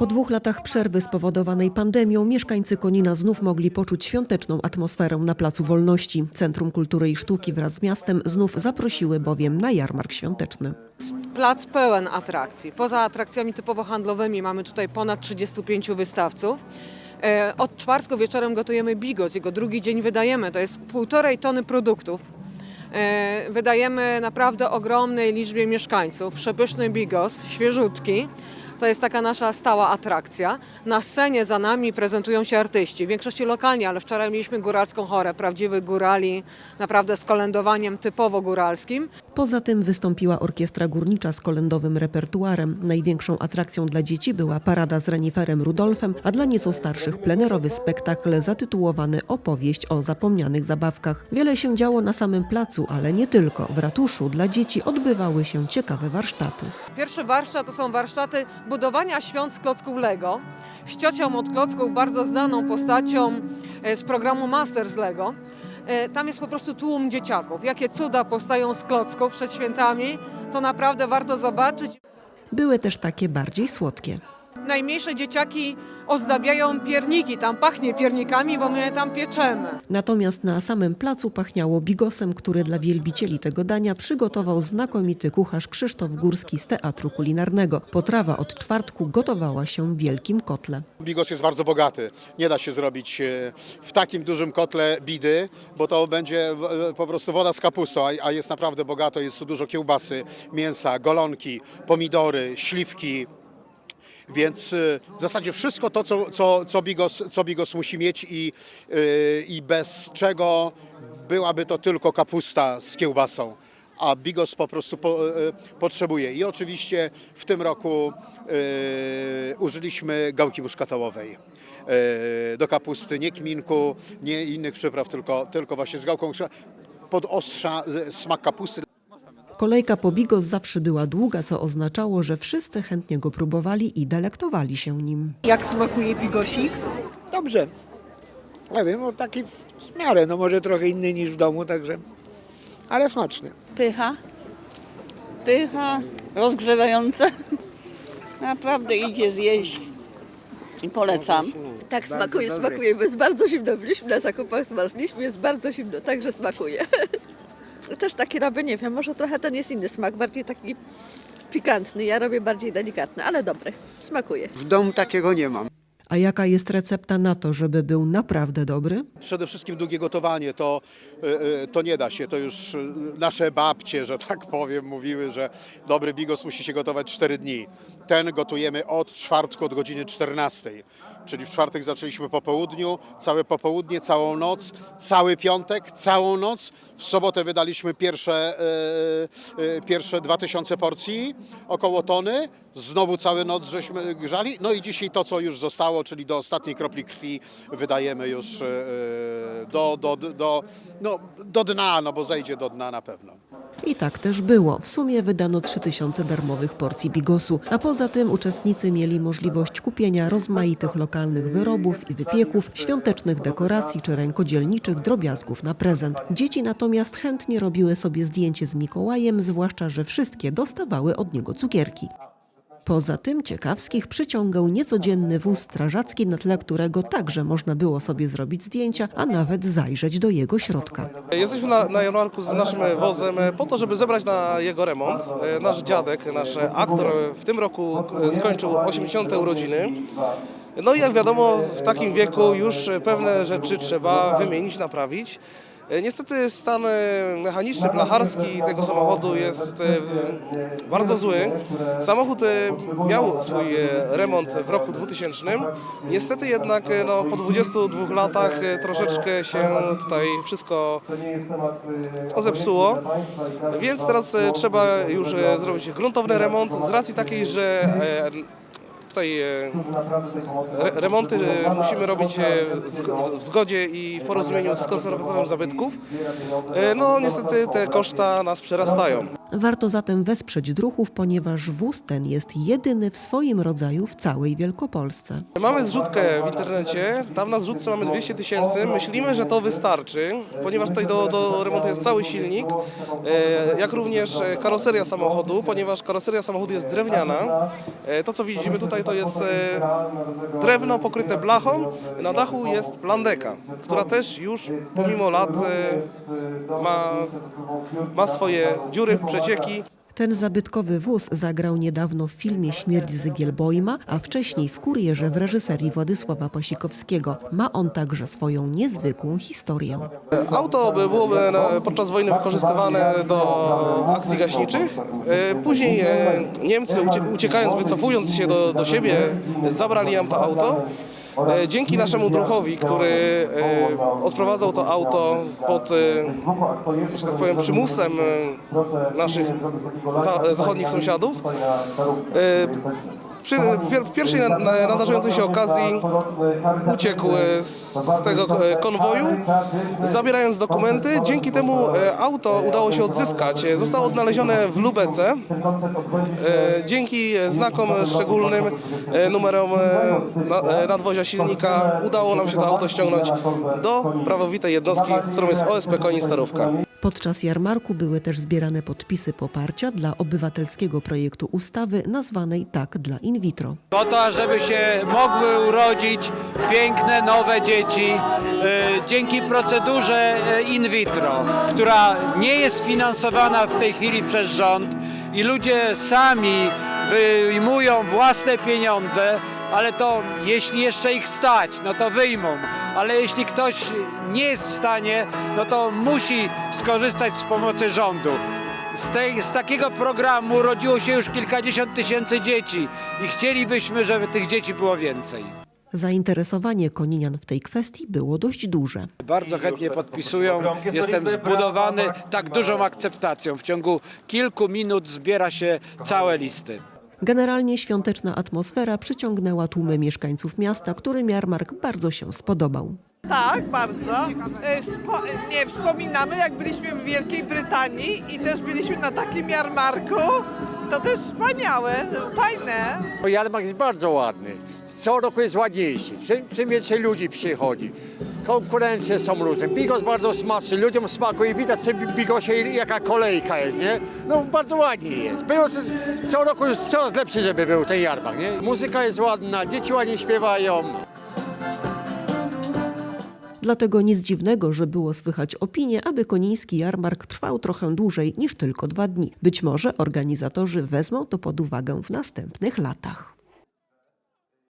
Po dwóch latach przerwy spowodowanej pandemią mieszkańcy Konina znów mogli poczuć świąteczną atmosferę na Placu Wolności. Centrum Kultury i Sztuki wraz z miastem znów zaprosiły bowiem na jarmark świąteczny. Plac pełen atrakcji. Poza atrakcjami typowo handlowymi mamy tutaj ponad 35 wystawców. E, Od czwartku wieczorem gotujemy bigos, jego drugi dzień wydajemy. To jest półtorej tony produktów. E, Wydajemy naprawdę ogromnej liczbie mieszkańców. Przepyszny bigos, świeżutki. To jest taka nasza stała atrakcja. Na scenie za nami prezentują się artyści, w większości lokalni, ale wczoraj mieliśmy góralską chorę, prawdziwych górali, naprawdę z kolędowaniem typowo góralskim. Poza tym wystąpiła orkiestra górnicza z kolędowym repertuarem. Największą atrakcją dla dzieci była parada z reniferem Rudolfem, a dla nieco starszych plenerowy spektakl zatytułowany Opowieść o zapomnianych zabawkach. Wiele się działo na samym placu, ale nie tylko. W ratuszu dla dzieci odbywały się ciekawe warsztaty. Pierwszy warsztat to są warsztaty budowania świąt z klocków Lego. Z ciocią od klocków, bardzo znaną postacią e, z programu Master z Lego. E, Tam jest po prostu tłum dzieciaków. Jakie cuda powstają z klocków przed świętami, to naprawdę warto zobaczyć. Były też takie bardziej słodkie. Najmniejsze dzieciaki ozdabiają pierniki, tam pachnie piernikami, bo my je tam pieczemy. Natomiast na samym placu pachniało bigosem, który dla wielbicieli tego dania przygotował znakomity kucharz Krzysztof Górski z Teatru Kulinarnego. Potrawa od czwartku gotowała się w wielkim kotle. Bigos jest bardzo bogaty. Nie da się zrobić e, w takim dużym kotle bidy, bo to będzie e, po prostu woda z kapustą, a- a jest naprawdę bogato. Jest tu dużo kiełbasy, mięsa, golonki, pomidory, śliwki. Więc e, w zasadzie wszystko to, co, co, co, bigos, co bigos musi mieć i, e, i bez czego byłaby to tylko kapusta z kiełbasą. A bigos po prostu po, e, potrzebuje. I oczywiście w tym roku e, użyliśmy gałki muszkatołowej e, do kapusty, nie kminku, nie innych przypraw, tylko, tylko właśnie z gałką podostrza smak kapusty. Kolejka po bigos zawsze była długa, co oznaczało, że wszyscy chętnie go próbowali i delektowali się nim. Jak smakuje bigosik? Dobrze. Nie wiem, no taki w miarę, no może trochę inny niż w domu, także, ale smaczny. Pycha. Pycha, rozgrzewająca. Naprawdę idzie zjeść. I polecam. Tak, smakuje, smakuje, bo jest bardzo zimno. Byliśmy na zakupach, zmarzliśmy, jest bardzo zimno, także smakuje. Też taki robię, nie wiem, może trochę ten jest inny smak, bardziej taki pikantny. Ja robię bardziej delikatny, ale dobry. Smakuje. W domu takiego nie mam. A jaka jest recepta na to, żeby był naprawdę dobry? Przede wszystkim długie gotowanie to, e, e, to nie da się. To już e, nasze babcie, że tak powiem, mówiły, że dobry bigos musi się gotować 4 dni. Ten gotujemy od czwartku, od godziny 14. Czyli w czwartek zaczęliśmy po południu, całe popołudnie, całą noc, cały piątek, całą noc. W sobotę wydaliśmy pierwsze, e, e, pierwsze 2000 porcji, około tony. Znowu całą noc żeśmy grzali. No i dzisiaj to, co już zostało, czyli do ostatniej kropli krwi wydajemy już e, do, do, do, no, do dna, no bo zejdzie do dna na pewno. I tak też było. W sumie wydano 3000 darmowych porcji bigosu, a poza tym uczestnicy mieli możliwość kupienia rozmaitych lokalnych wyrobów i wypieków, świątecznych dekoracji czy rękodzielniczych drobiazgów na prezent. Dzieci natomiast chętnie robiły sobie zdjęcie z Mikołajem, zwłaszcza, że wszystkie dostawały od niego cukierki. Poza tym ciekawskich przyciągał niecodzienny wóz strażacki, na tle którego także można było sobie zrobić zdjęcia, a nawet zajrzeć do jego środka. Jesteśmy na, na jarmarku z naszym wozem e, po to, żeby zebrać na jego remont. E, Nasz dziadek, nasz aktor w tym roku e, skończył 80. urodziny. No i jak wiadomo, w takim wieku już pewne rzeczy trzeba wymienić, naprawić. E, Niestety stan e, mechaniczny, blacharski tego samochodu jest e, bardzo zły. Samochód miał swój remont w roku 2000. Niestety jednak no, po 22 latach troszeczkę się tutaj wszystko to zepsuło, więc teraz trzeba już zrobić gruntowny remont z racji takiej, że tutaj e, re, remonty e, musimy robić e, w zg- w zgodzie i w porozumieniu z konserwatorem zabytków. No niestety te koszta nas przerastają. Warto zatem wesprzeć druhów, ponieważ wóz ten jest jedyny w swoim rodzaju w całej Wielkopolsce. Mamy zrzutkę w internecie, tam na zrzutce mamy 200 tysięcy. Myślimy, że to wystarczy, ponieważ tutaj do, do remontu jest cały silnik, e, jak również e, karoseria samochodu, ponieważ karoseria samochodu jest drewniana. E, To, co widzimy tutaj, to jest drewno pokryte blachą. Na dachu jest plandeka, która też już pomimo lat ma, ma swoje dziury, przecieki. Ten zabytkowy wóz zagrał niedawno w filmie Śmierć Zygielbojma, a wcześniej w Kurierze w reżyserii Władysława Pasikowskiego. Ma on także swoją niezwykłą historię. Auto by było e, podczas wojny wykorzystywane do akcji gaśniczych. E, Później e, Niemcy ucie- uciekając, wycofując się do, do siebie, zabrali nam to auto. E, Dzięki naszemu druhowi, który e, odprowadzał to auto pod, e, że tak powiem, przymusem naszych za, zachodnich sąsiadów, przy pier, pierwszej na- na- nadarzającej się okazji uciekł e, z, tego e, konwoju, zabierając dokumenty. Dzięki temu e, auto udało się odzyskać. Zostało odnalezione w Lubece. Dzięki znakom szczególnym, numerom na- nadwozia silnika udało nam się to auto ściągnąć do prawowitej jednostki, którą jest OSP Koni Starówka. Podczas jarmarku były też zbierane podpisy poparcia dla obywatelskiego projektu ustawy nazwanej Tak dla in vitro. Po to, żeby się mogły urodzić piękne, nowe dzieci e, dzięki procedurze e, in vitro, która nie jest finansowana w tej chwili przez rząd i ludzie sami wyjmują własne pieniądze, ale to jeśli jeszcze ich stać, no to wyjmą. Ale jeśli ktoś nie jest w stanie, no to musi skorzystać z pomocy rządu. Z, tej, z takiego programu urodziło się już kilkadziesiąt tysięcy dzieci i chcielibyśmy, żeby tych dzieci było więcej. Zainteresowanie koninian w tej kwestii było dość duże. Bardzo chętnie podpisują. Jestem zbudowany tak dużą akceptacją. W ciągu kilku minut zbiera się całe listy. Generalnie świąteczna atmosfera przyciągnęła tłumy mieszkańców miasta, którym jarmark bardzo się spodobał. Tak, bardzo. E, Spo, nie, wspominamy jak byliśmy w Wielkiej Brytanii i też byliśmy na takim jarmarku. To też wspaniałe, fajne. Jarmark jest bardzo ładny. Co roku jest ładniejszy. Czym, czym więcej ludzi przychodzi. Konkurencje są różne. Bigos bardzo smaczny, ludziom smakuje. Widać przy bigosie jaka kolejka jest, nie? No bardzo ładnie jest. Było co, roku coraz lepszy, żeby był ten jarmark, nie? Muzyka jest ładna, dzieci ładnie śpiewają. Dlatego nic dziwnego, że było słychać opinie, aby koniński jarmark trwał trochę dłużej niż tylko dwa dni. Być może organizatorzy wezmą to pod uwagę w następnych latach.